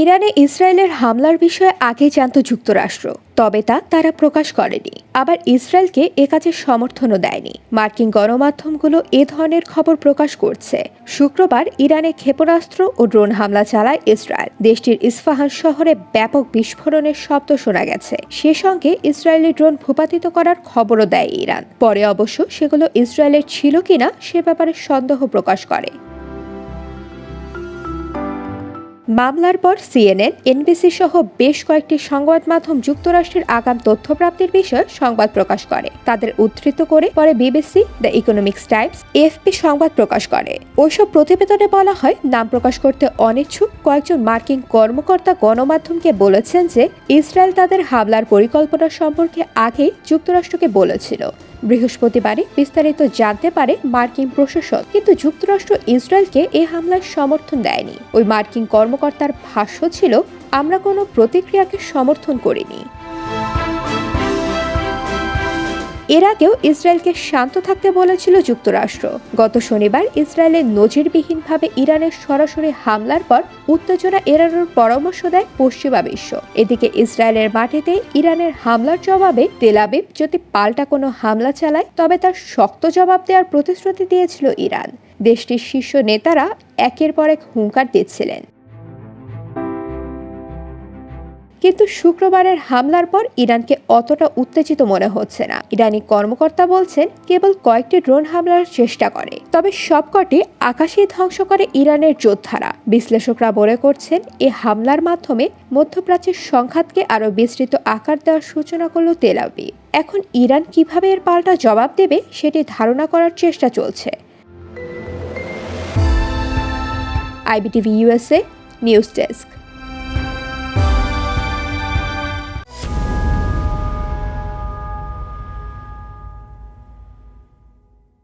ইরানে ইসরায়েলের হামলার বিষয়ে আগে জানত যুক্তরাষ্ট্র, তবে তা তারা প্রকাশ করেনি। আবার ইসরায়েলকে এ কাজে সমর্থনও দেয়নি। মার্কিন গণমাধ্যমগুলো এ ধরনের খবর প্রকাশ করছে। শুক্রবার ইরানে ক্ষেপণাস্ত্র ও ড্রোন হামলা চালায় ইসরায়েল। দেশটির ইস্ফাহান শহরে ব্যাপক বিস্ফোরণের শব্দ শোনা গেছে। সে সঙ্গে ইসরায়েলি ড্রোন ভূপাতিত করার খবরও দেয় ইরান। পরে অবশ্য সেগুলো ইসরায়েলের ছিল কিনা সে ব্যাপারে সন্দেহ প্রকাশ করে। মামলার পর সিএনএন, এনবিসি সহ বেশ কয়েকটি সংবাদ মাধ্যম যুক্তরাষ্ট্রের আগাম তথ্যপ্রাপ্তির বিষয়ে সংবাদ প্রকাশ করে। তাদের উদ্ধৃত করে পরে BBC, the economics Times FP সংবাদ প্রকাশ করে। ওইসব প্রতিবেদনে বলা হয়, নাম প্রকাশ করতে অনিচ্ছুক কয়েকজন মার্কিন কর্মকর্তা গণমাধ্যমকে বলেছেন যে, ইসরায়েল তাদের হামলার পরিকল্পনা সম্পর্কে আগেই যুক্তরাষ্ট্রকে বলেছিল। বৃহস্পতিবারে বিস্তারিত জানতে পারে মার্কিন প্রশাসন কিন্তু যুক্তরাষ্ট্র ইসরায়েলকে এ হামলার সমর্থন দেয়নি। ওই মার্কিন কর্মকর্তার ভাষ্য ছিল, আমরা কোনো প্রতিক্রিয়াকে সমর্থন করিনি। এর আগেও ইসরায়েলকে শান্ত থাকতে বলেছিল যুক্তরাষ্ট্র। গত শনিবার ইসরায়েলের নজিরবিহীনভাবে ইরানের সরাসরি হামলার পর উত্তেজনা এড়ানোর পরামর্শ দেয় পশ্চিমা বিশ্ব। এদিকে ইসরায়েলের মাটিতে ইরানের হামলার জবাবে তেলাবিব যদি পাল্টা কোনো হামলা চালায়, তবে তার শক্ত জবাব দেওয়ার প্রতিশ্রুতি দিয়েছিল ইরান। দেশটির শীর্ষ নেতারা একের পর এক হুঙ্কার দিচ্ছিলেন। কিন্তু শুক্রবারের হামলার পর ইরানকে অতটা উত্তেজিত মনে হচ্ছে না। ইরানি কর্মকর্তা বলছেন, কেবল কয়েকটি ড্রোন হামলার চেষ্টা করে। তবে সবকটি আকাশেই ধ্বংস করে ইরানের যোদ্ধারা। বিশ্লেষকরা মনে করছেন, এ হামলার মাধ্যমে মধ্যপ্রাচ্যের সংঘাতকে আরও বিস্তৃত আকার দেওয়ার সূচনা করল তেলাবি এখন ইরান কীভাবে এর পাল্টা জবাব দেবে, সেটি ধারণা করার চেষ্টা চলছে। IBTV USA news desk.